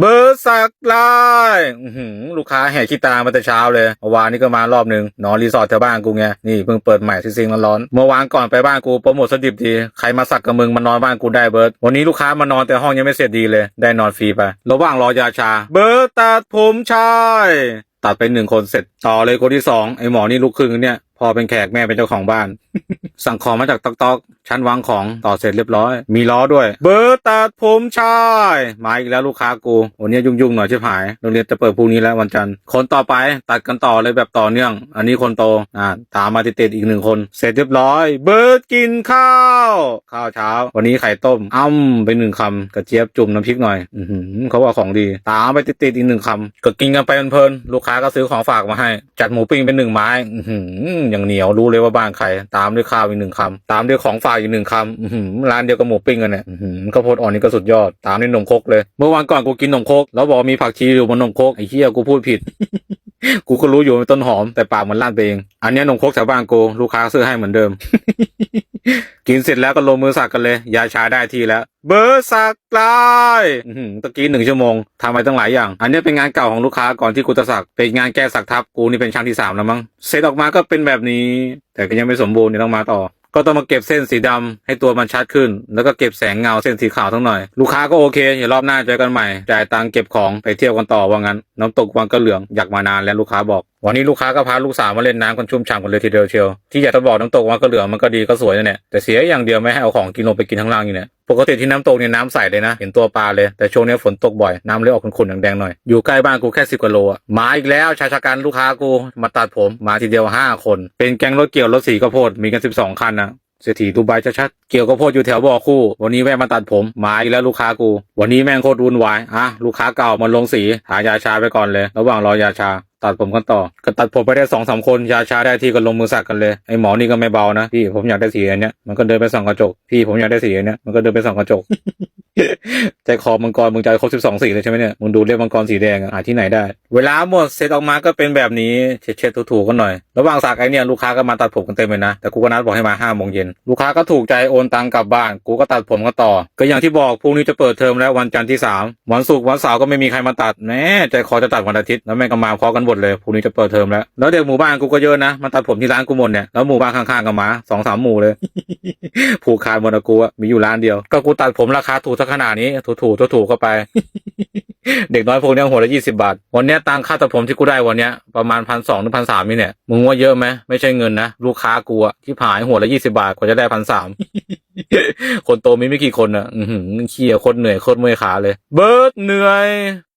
เบอร์สักลายลูกค้าแห่ขี้ตามาแต่เช้าเลยเมื่อวานนี้ก็มารอบหนึ่งนอนรีสอร์ทแถวบ้านกูไงนี่เพิ่งเปิดใหม่ซิงๆร้อนๆเมื่อวานก่อนไปบ้านกูโปรโมทสดิบดีใครมาสักกับมึงมานอนบ้านกูได้เบิร์ดวันนี้ลูกค้ามานอนแต่ห้องยังไม่เสร็จดีเลย ได้นอนฟรีไประหว่างรอยาชา เบิร์ดตัดผมชายตัดไปหนึ่งคนเสร็จต่อเลยคนที่สองไอหมอนี่ลูกครึ่งเนี่ยพอเป็นแขกแม่เป็นเจ้าของบ้าน สั่งของมาจากตอกตอกชั้นวางของต่อเสร็จเรียบร้อย มีล้อด้วย เบอร์ตัดผมชายมาอีกแล้วลูกค้ากูวันนี้ยุ่งๆหน่อยชิบหายโรงเรียนจะเปิดพรุ่งนี้แล้ววันจันทร์คนต่อไปตัดกันต่อเลยแบบต่อเนื่อง อันนี้คนโตอ่าตามมาติดๆอีกหนึ่งคน เสร็จเรียบร้อย เบิร์ดกินข้าว ข้าวเช้า วันนี้ไข่ต้มอ้ำไปหนึ่งคำกระเจี๊ยบจุ่มน้ำพริกหน่อยอืเขาว่าของดี ตามไปติดๆอีกหนึ่งคำก็กินกันไปเพลินๆลูกค้าก็ซื้อของฝากมาให้ จัดหมูปิ้งเป็นหนึ่งไม้อือย่างเหนียวรู้เลยว่าบ้านใครตามด้วยข้าวอีกหนึ่งคำตามด้วยของฝากอีกหนึ่งคำร้านเดียวกับหมูปิ้งกันเนี่ยอื้อหือข้าวโพดอ่อนนี่ก็สุดยอด ตามด้วยนมคกเลย เมื่อวานก่อนกูกินนมคก แล้วบอกว่ามีผักชีอยู่บนนมคกไอ้เหี้ยกูพูดผิด กูก็รู้อยู่เป็นต้นหอมแต่ปากมันลั่นไปเอง อันนี้นมคกแถวบ้านกูลูกค้าซื้อให้เหมือนเดิม กินเสร็จแล้วก็ลงมือสักกันเลย ยาชาได้ทีแล้ว เบอร์สักลายต้อหือตะกี้หนึ่งชั่วโมงทำไปตั้งหลายอย่าง อันนี้เป็นงานเก่าของลูกค้าก่อนที่กูจะสักเป็นงานแก้สักทับกูนี่เป็นช่างที่สามแล้วมั้งเสร็จออกมาก็เป็นแบบนี้ แต่ก็ยังไม่สมบูรณ์เนี่ยต้องมาต่อก็ต้องมาเก็บเส้นสีดำให้ตัวมันชัดขึ้น แล้วก็เก็บแสงเงาเส้นสีขาวทั้งหน่อย ลูกค้าก็โอเคเดี๋ยวรอบหน้าเจอกันใหม่ จ่ายตังค์เก็บของไปเที่ยวกันต่อว่างั้น น้ำตกวังกระเหลืองอยากมานานแล้วลูกค้าบอก วันนี้ลูกค้าก็พาลูกสาวมาเล่นน้ำกันชุ่มฉ่ำกันเลยทีเดียวเชียวที่อยากจะบอกน้ำตกมันก็เหลือมันก็ดีก็สวยนะเนี่ยแต่เสียอย่างเดียวไม่ให้เอาของกินลงไปกินข้างล่างอยู่เนี่ยปกติที่น้ำตกเนี่ยน้ำใสเลยนะเห็นตัวปลาเลยแต่ช่วงนี้ฝนตกบ่อยน้ำเลยออกขุ่นๆแดงๆหน่อยอยู่ใกล้บ้านกูแค่สิบกว่าโลอะมาอีกแล้วชายชะกันลูกค้ากูมาตัดผมมาทีเดียวห้าคน เป็นแก๊งรถเกี่ยวรถสีข้าวโพดมีกันสิบสองคันนะ เศรษฐีดูไบชัดๆ เกี่ยวกับโพดอยู่แถวบ่อคู่ วันนี้แวะมาตัดผมมาอีกแล้วลูกค้ากู วันนี้แม่งโคตรวุ่นวาย อะ ลูกค้าเก่ามาลงสี หายาชาไปก่อนเลย ระหว่างรอยาชา ตัดผมกันต่อ ก็ตัดผมไปได้สองสามคน ยาชาได้ที่ก็ลงมือสักกันเลย ไอหมอนี่ก็ไม่เบานะ พี่ผมอยากได้สีอันเนี้ย มันก็เดินไปส่องกระจก พี่ผมอยากได้สีอันเนี้ย มันก็เดินไปส่องกระจกใจคอมังกรมึงใจครบสิบสองสีเลยใช่ไหมเนี่ย มึงดูเรียกมังกรสีแดงอะหาที่ไหนได้ เวลาหมดเสร็จออกมาก็เป็นแบบนี้เช็ดๆถูๆกันหน่อย ระหว่างสักไอเนี่ยลูกค้าก็มาตัดผมกันเต็มเลยนะ แต่กูก็นัดบอกให้มาห้าโมงเย็นลูกค้าก็ถูกใจโอนตังกลับบ้าน กูก็ตัดผมกันต่อ ก็อย่างที่บอกพรุ่งนี้จะเปิดเทอมแล้ววันจันทร์ที่สามวันศุกร์วันเสาร์ก็ไม่มีใครมาตัดแหมใจคอจะตัดวันอาทิตย์แล้วแม่ก็มาพอกันหมดเลยพรุ่งนี้จะเปิดเทอมแล้วแล้วเด็กหมู่บ้านกูก็เยอะนะมาตัดผมที่ร้านกูหมดเนี่ยแล้วหมู่บ้านข้างๆก็มาสองสามหมู่เลยผูกขาดหมดอะกูอะมีอยู่ร้านเดียว ก็กูตัดผมราคาถูกสักขนาดนี้ถูถูถูถูๆเข้าไป เด็กน้อยพวกเนี้ยหัวละยี่สิบาท วันเนี้ยตังค่าตัดผมที่กูได้วันเนี้ยประมาณพันสองถึงพันสามนี่เนี่ยมึงว่าเยอะไหมไม่ใช่เงินนะ ลูกค้ากูอะที่ผายหัวละยี่สิบาทกว่าจะได้พันสามคนโตมีไม่กี่คนอะอือหือเคียโคตรเหนื่อยโคตรเมื่อยขาเลย เบิร์ดเหนื่อย